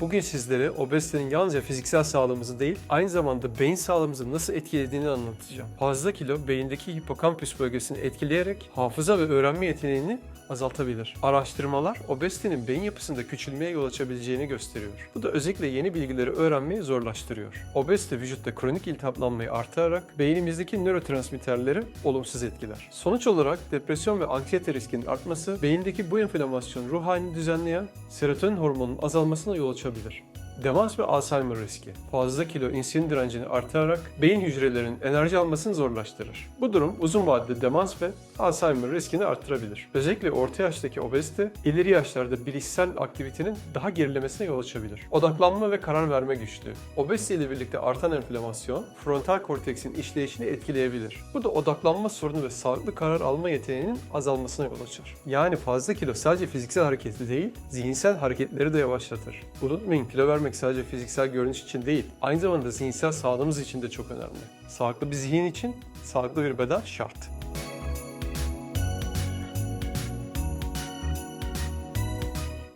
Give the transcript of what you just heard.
Bugün sizlere obezitenin yalnızca fiziksel sağlığımızı değil, aynı zamanda beyin sağlığımızı nasıl etkilediğini anlatacağım. Fazla kilo beyindeki hipokampüs bölgesini etkileyerek hafıza ve öğrenme yeteneğini azaltabilir. Araştırmalar obezitenin beyin yapısında küçülmeye yol açabileceğini gösteriyor. Bu da özellikle yeni bilgileri öğrenmeyi zorlaştırıyor. Obezite vücutta kronik iltihaplanmayı artırarak beynimizdeki nörotransmitterleri olumsuz etkiler. Sonuç olarak depresyon ve anksiyete riskinin artması, beyindeki bu enflamasyon ruh halini düzenleyen serotonin hormonunun azalmasına yol açabilir. Demans ve Alzheimer riski. Fazla kilo insülin direncini artırarak beyin hücrelerinin enerji almasını zorlaştırır. Bu durum uzun vadede demans ve Alzheimer riskini artırabilir. Özellikle orta yaştaki obezite, ileri yaşlarda bilişsel aktivitenin daha gerilemesine yol açabilir. Odaklanma ve karar verme güçlüğü. Obezite ile birlikte artan enflamasyon, frontal korteksin işleyişini etkileyebilir. Bu da odaklanma sorunu ve sağlıklı karar alma yeteneğinin azalmasına yol açar. Yani fazla kilo sadece fiziksel hareketi değil, zihinsel hareketleri de yavaşlatır. Unutmayın kilo vermek sadece fiziksel görünüş için değil, aynı zamanda zihinsel sağlığımız için de çok önemli. Sağlıklı bir zihin için sağlıklı bir beden şart.